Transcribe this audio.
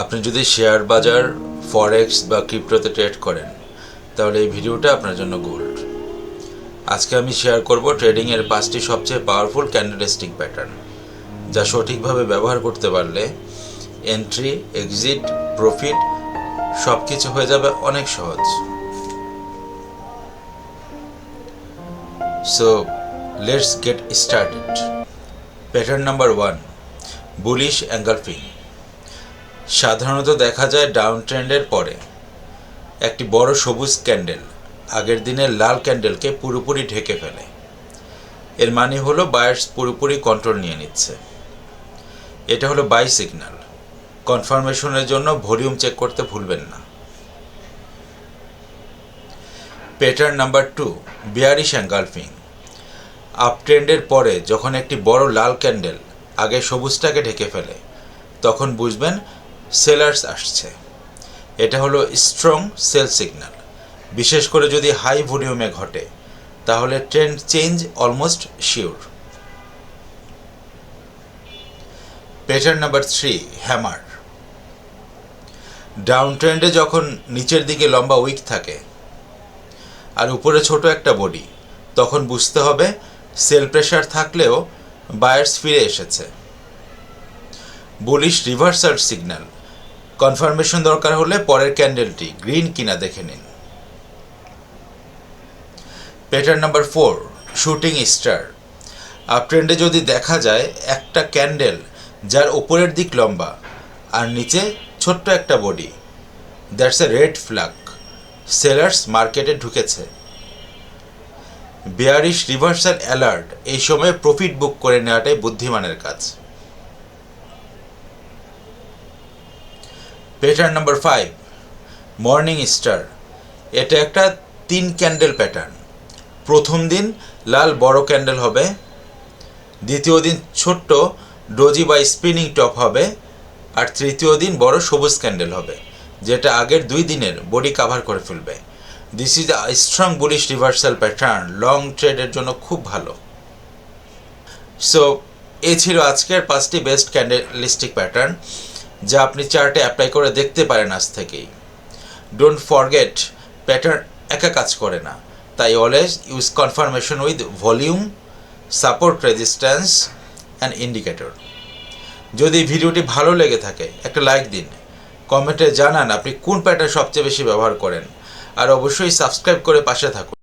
আপনি যদি শেয়ার বাজার ফরেক্স বা ক্রিপ্টোতে ট্রেড করেন, তাহলে এই ভিডিওটা আপনার জন্য গোল্ড আজকে আমি শেয়ার করব ট্রেডিংয়ের পাঁচটি সবচেয়ে পাওয়ারফুল ক্যান্ডেলস্টিক প্যাটার্ন যা সঠিকভাবে ব্যবহার করতে পারলে এন্ট্রি এক্সিট প্রফিট সব কিছু হয়ে যাবে অনেক সহজ। So let's get started pattern number one bullish engulfing সাধারণত দেখা যায় ডাউন ট্রেন্ডের পরে। একটি বড় সবুজ ক্যান্ডেল আগের দিনের লাল ক্যান্ডেলকে পুরোপুরি ঢেকে ফেলে। এর মানে হলো বায়ার্স পুরোপুরি কন্ট্রোল নিয়ে নিচ্ছে। এটা হলো বাই সিগন্যাল কনফার্মেশনের জন্য ভলিউম চেক করতে ভুলবেন না। Pattern number two bearish engulfing up ট্রেন্ডের পরে যখন একটি বড় লাল ক্যান্ডেল আগে সবুজটাকে ঢেকে ফেলে, তখন বুঝবেন সেলার্স আসছে। এটা হলো স্ট্রং সেল সিগন্যাল। বিশেষ করে যদি হাই ভলিউমে ঘটে, তাহলে trend change almost sure. Pattern number three, hammer. Down ট্রেন্ডে যখন নিচের দিকে লম্বা উইক থাকে আর উপরে ছোট একটা বডি, তখন বুঝতে হবে সেল প্রেশার থাকলেও বায়ার্স ফিরে এসেছে। Bullish reversal signal. কনফার্মেশন দরকার হলে পরের ক্যান্ডেলটি গ্রিন কিনা দেখে নিন। Pattern number four, shooting star. Up ট্রেন্ডে যদি দেখা যায়, একটা ক্যান্ডেল যার উপরের দিক লম্বা আর নিচে ছোট্ট একটা body. That's a red flag. Sellers মার্কেটে ঢুকেছে। বেয়ারিশ রিভার্সাল অ্যালার্ট এই সময় প্রফিট বুক করে নেওয়াটাই বুদ্ধিমানের কাজ। Pattern number five morning star এটা একটা তিন ক্যান্ডেল প্যাটার্ন প্রথম দিন লাল বড় ক্যান্ডেল হবে। দ্বিতীয় দিন ছোট্ট ডোজি বা স্পিনিং টপ হবে। আর তৃতীয় দিন বড় সবুজ ক্যান্ডেল হবে, যেটা আগের দুই দিনের বডি কাভার করে ফেলবে। This is a strong bullish reversal pattern long ট্রেডের জন্য খুব ভালো। সো এ ছিল আজকের পাঁচটি বেস্ট ক্যান্ডেলিস্টিক প্যাটার্ন যা আপনি চার্টে অ্যাপ্লাই করে দেখতে পারেন আজ থেকেই। ডোন্ট ফরগেট প্যাটার্ন একা কাজ করে না। তাই always use confirmation with volume support resistance and indicator যদি ভিডিওটি ভালো লেগে থাকে, একটা লাইক দিন। কমেন্টে জানান আপনি কোন প্যাটার্ন সবচেয়ে বেশি ব্যবহার করেন। আর অবশ্যই সাবস্ক্রাইব করে পাশে থাকুন।